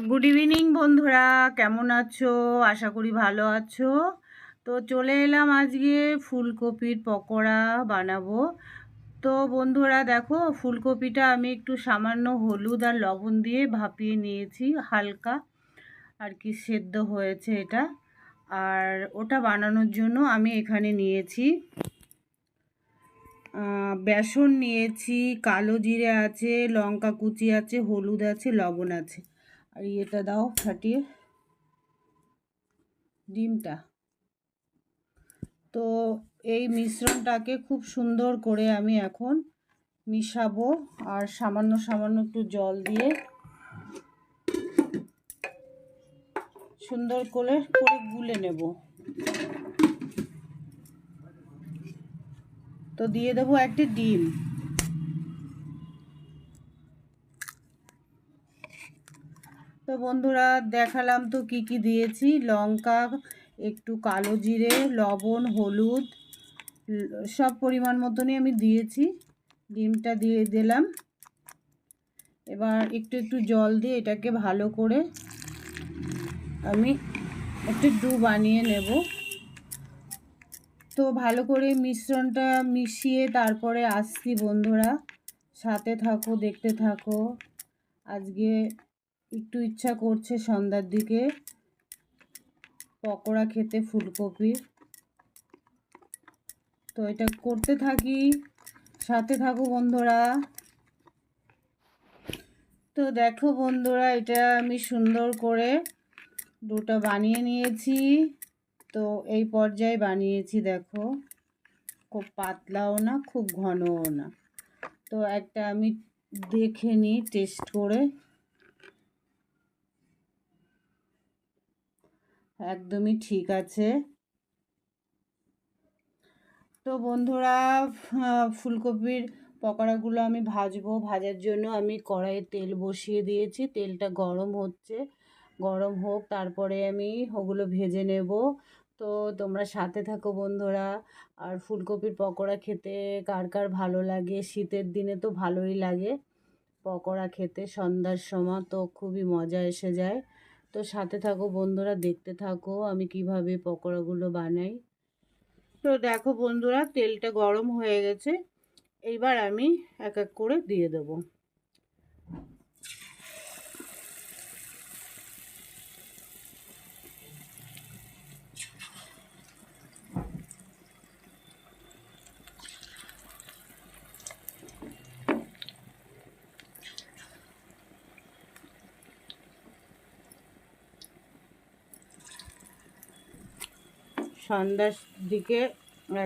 Good evening বন্ধুরা। কেমন আছো? আশা করি ভালো আছো। তো চলে এলাম আজকে ফুলকপির পকোড়া বানাবো। তো বন্ধুরা, দেখো, ফুলকপিটা আমি একটু সামান্য হলুদ আর লবণ দিয়ে ভাপিয়ে নিয়েছি, হালকা। আর কি সেদ্ধ হয়েছে এটা। আর ওটা বানানোর জন্য আমি এখানে নিয়েছি বেসন নিয়েছি, কালো জিরে আছে, লঙ্কা কুচি আছে, হলুদ আছে, লবণ আছে। আর ইয়েটা দাও ফাটিয়ে ডিমটা। তো এই মিশ্রণটাকে খুব সুন্দর করে আমি এখন মিশাবো আর সামান্য সামান্য একটু জল দিয়ে সুন্দর করে করে গুলে নেব। তো দিয়ে দেবো একটি ডিম। তো বন্ধুরা, দেখালাম তো কি কি দিয়েছি। লঙ্কা, একটু কালো জিরে, লবণ, হলুদ, সব পরিমাণ মতনই আমি দিয়েছি। ডিমটা দিয়ে দিলাম। এবার একটু একটু জল দিয়ে এটাকে ভালো করে আমি একটু ডু বানিয়ে নেব। তো ভালো করে মিশ্রণটা মিশিয়ে তারপরে আসছি বন্ধুরা। সাথে থাকো, দেখতে থাকো। আজকে একটু ইচ্ছা করছে সন্ধ্যার দিকে। পকোড়া খেতে ফুলকপির তো এটা করতে থাকি। সাথে থাকো বন্ধুরা। তো দেখো বন্ধুরা, এটা আমি সুন্দর করে দুটো বানিয়ে নিয়েছি। তো এই পর্যায়ে বানিয়েছি, দেখো। খুব পাতলাও না, খুব ঘনও না। তো একটা আমি দেখে নিই, টেস্ট করে। একদমই ঠিক আছে। তো বন্ধুরা ফুলকপির পকোড়াগুলো আমি ভাজবো। ভাজার জন্য আমি কড়াইয়ে তেল বসিয়ে দিয়েছি। তেলটা গরম হচ্ছে। গরম হোক, তারপরে আমি ওগুলো ভেজে নেব। তো তোমরা সাথে থাকো বন্ধুরা। আর ফুলকপির পকোড়া খেতে কার কার ভালো লাগে? শীতের দিনে তো ভালোই লাগে। পকোড়া খেতে সন্ধ্যার সময় তো খুবই মজা এসে যায়। তো সাথে থাকো বন্ধুরা, দেখতে থাকো আমি কীভাবে পকোড়াগুলো বানাই। তো দেখো বন্ধুরা, তেলটা গরম হয়ে গেছে, এইবার আমি এক এক করে দিয়ে দেবো। সন্ধ্যার দিকে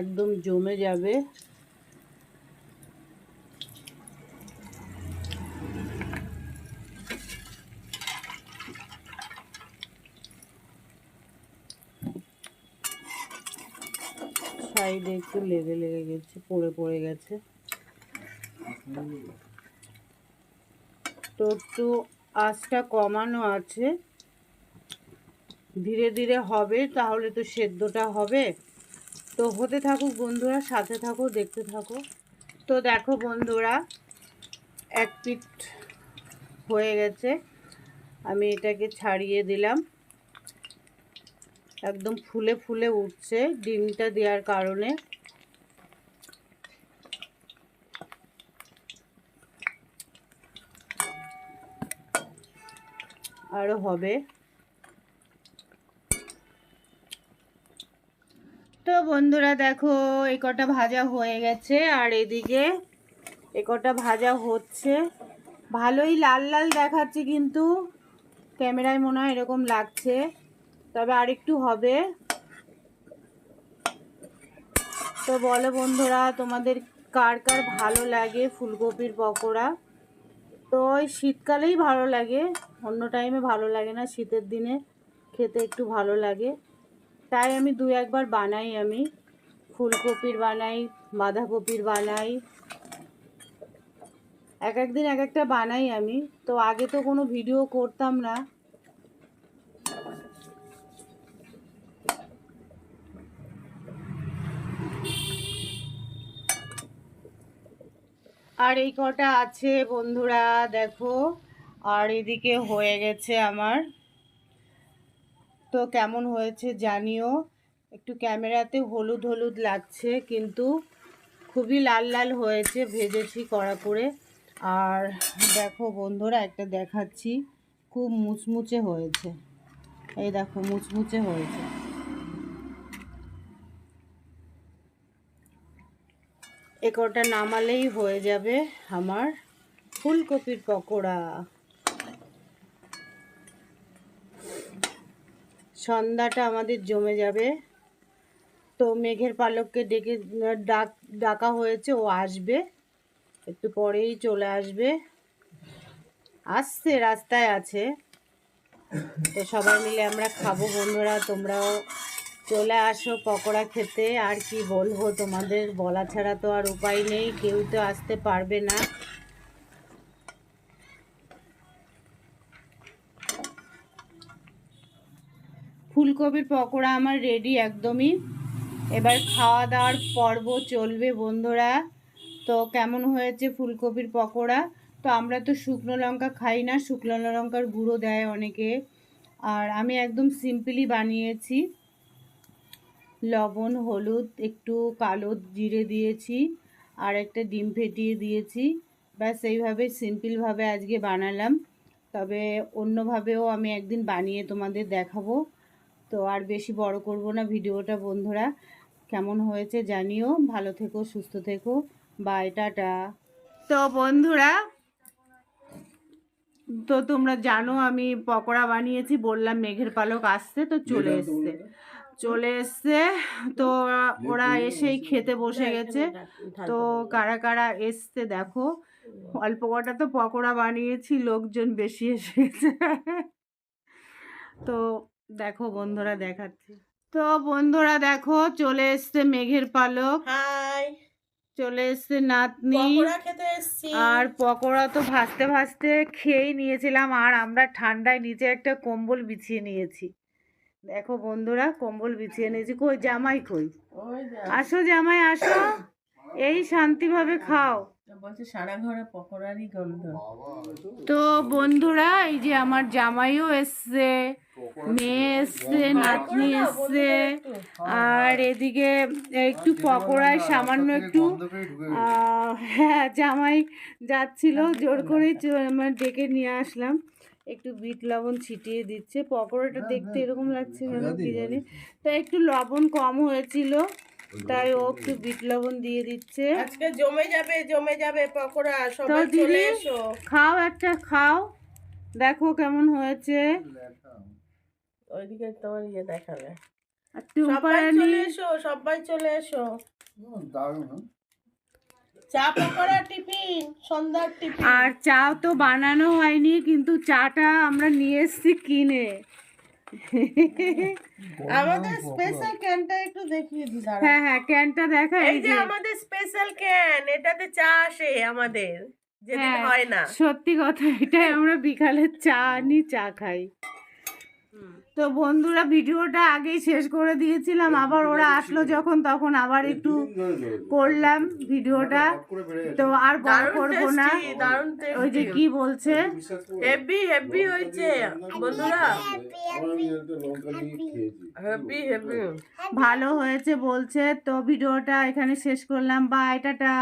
একদম জমে যাবে। সাইডে একটু লেগে লেগে গেছে পড়ে পড়ে গেছে। তো একটু আঁচটা কমানো আছে। ধীরে ধীরে হবে, তাহলে তো সেদ্ধটা হবে। তো হতে থাকুক বন্ধুরা, সাথে থাকো, দেখতে থাকো। তো দেখো বন্ধুরা, এক পিট হয়ে গেছে। আমি এটাকে ছাড়িয়ে দিলাম। একদম ফুলে ফুলে উঠছে ডিমটা দেওয়ার কারণে। আরও হবে তো বন্ধুরা দেখো এই কটা ভাজা হয়ে গেছে, আর এদিকে এ কটা ভাজা হচ্ছে। ভালোই লাল লাল দেখাচ্ছে কিন্তু, ক্যামেরায় মনে হয় এরকম লাগছে, তবে আরেকটু হবে। তো বলো বন্ধুরা, তোমাদের কার কার ভালো লাগে ফুলকপির পকোড়া? তো ওই শীতকালেই ভালো লাগে, অন্য টাইমে ভালো লাগে না, শীতের দিনে খেতে একটু ভালো লাগে। তাই আমি দু একবার বানাই আমি। ফুলকপির বানাই, বাঁধাকপির বানাই। এক একদিন এক একটা বানাই আমি। তো আগে তো কোনো ভিডিও করতাম না। আর এই কটা আছে বন্ধুরা, দেখো। আর এদিকে হয়ে গেছে আমার তো কেমন হয়েছে জানিও। একটু ক্যামেরাতে হলুদ হলুদ লাগছে, কিন্তু খুবই লাল লাল হয়েছে, ভেজেছি কড়া করে। আর দেখো বন্ধুরা, একটা দেখাচ্ছি, খুব মুচমুচে হয়েছে। এই দেখো, মুচমুচে হয়েছে। এ কটা নামালেই হয়ে যাবে আমার ফুলকপির পকোড়া। সন্ধ্যাটা আমাদের জমে যাবে। তো মেঘের পালককে ডেকে, ডাক, ডাকা হয়েছে, ও আসবে। একটু পরেই চলে আসবে। আসছে, রাস্তায় আছে। তো সবাই মিলে আমরা খাব। বন্ধুরা, তোমরাও চলে আসো পকোড়া খেতে। আর কি বলব তোমাদের, বলা ছাড়া তো আর উপায় নেই। কেউ তো আসতে পারবে না। ফুলকপির পকোড়া আমার রেডি একদমই। এবার খাওয়া দাওয়ার পর্ব চলবে বন্ধুরা। তো কেমন হয়েছে ফুলকপির পকোড়া? তো আমরা তো শুকনো লঙ্কা খাই না, শুকনো লঙ্কার গুঁড়ো দেয় অনেকে। আর আমি একদম সিম্পলি বানিয়েছি। লবণ, হলুদ, একটু কালো জিরে দিয়েছি আর একটা ডিম ফেটিয়ে দিয়েছি। ব্যাস, এইভাবে সিম্পলভাবে আজকে বানালাম। তবে অন্যভাবেও আমি একদিন বানিয়ে তোমাদের দেখাবো। তো আর বেশি বড় করব না ভিডিওটা বন্ধুরা। কেমন হয়েছে জানিও। ভালো থেকো সুস্থ থেকো। Bye tata. তো বন্ধুরা তো তোমরা জানো আমি পকোড়া বানিয়েছি বললাম মেঘের পালক আসছে তো চলে এসছে। চলে এসছে তো ওরা এসেই খেতে বসে গেছে। তো কারা কারা এসছে দেখো। অল্প কটা তো পকোড়া বানিয়েছি লোকজন বেশি এসেছে তো দেখো বন্ধুরা দেখাচ্ছি। তো বন্ধুরা দেখো চলে এসছে মেঘের পালক। হাই। চলে এসছে নাতনি। আর পকোড়া তো ভাজতে ভাজতে খেয়েই নিয়েছিলাম আর আমরা ঠান্ডায় নিচে একটা কম্বল বিছিয়ে নিয়েছি। দেখো বন্ধুরা কম্বল বিছিয়ে নিয়েছি। কই জামাই কই? আসো জামাই আসো। এই শান্তিভাবে খাও। বলছে সারা ঘরে পকোড়ারই গন্ধ। তো বন্ধুরা এই যে আমার জামাইও এসছে মেয়ে এসছে নাতনি এসছে। আর এদিকে একটু পকোড়ায় সামান্য একটু হ্যাঁ জামাই যাচ্ছিল জোর করেই চ- মানে ডেকে নিয়ে আসলাম। একটু বিট লবণ ছিটিয়ে দিচ্ছে। পকোড়াটা দেখতে এরকম লাগছে কেন কি জানি। তো একটু লবণ কম হয়েছিল। তাই ও একটু বিট লবণ দিয়ে দিচ্ছে। আজকে জমে যাবে জমে যাবে পকোড়া সবাই চলে এসো। খাও একটা খাও। দেখো কেমন হয়েছে। ওইদিকে তোমার ইয়ে দেখাবে। আর সবাই চলে এসো সবাই চলে এসো। চা পকোড়া টিফিন সন্ধ্যার টিফিন। আর চা তো বানানো হয়নি কিন্তু চাটা আমরা নিয়ে এসেছি কিনে। আমাদের স্পেশাল ক্যানটা একটু দেখিয়ে দি হ্যাঁ হ্যাঁ ক্যানটা দেখা এই যে আমাদের স্পেশাল ক্যান এটাতে চা আসে আমাদের যেদিন হ্যাঁ। হয় না। সত্যি কথা এটাই আমরা বিকালে চা আনি চা খাই। তো বন্ধুরা ভিডিওটা আগেই শেষ করে দিয়েছিলাম আবার ওরা আসলো যখন তখন আবার একটু করলাম ভিডিওটা। তো আর বড় দারুণ করব না। দারুণ ওই যে কি বলছে? হেভি হেভি হয়েছে বন্ধুরা। হেভি হেভি ভালো হয়েছে বলছে। তো ভিডিওটা এখানে শেষ করলাম। Bye tata.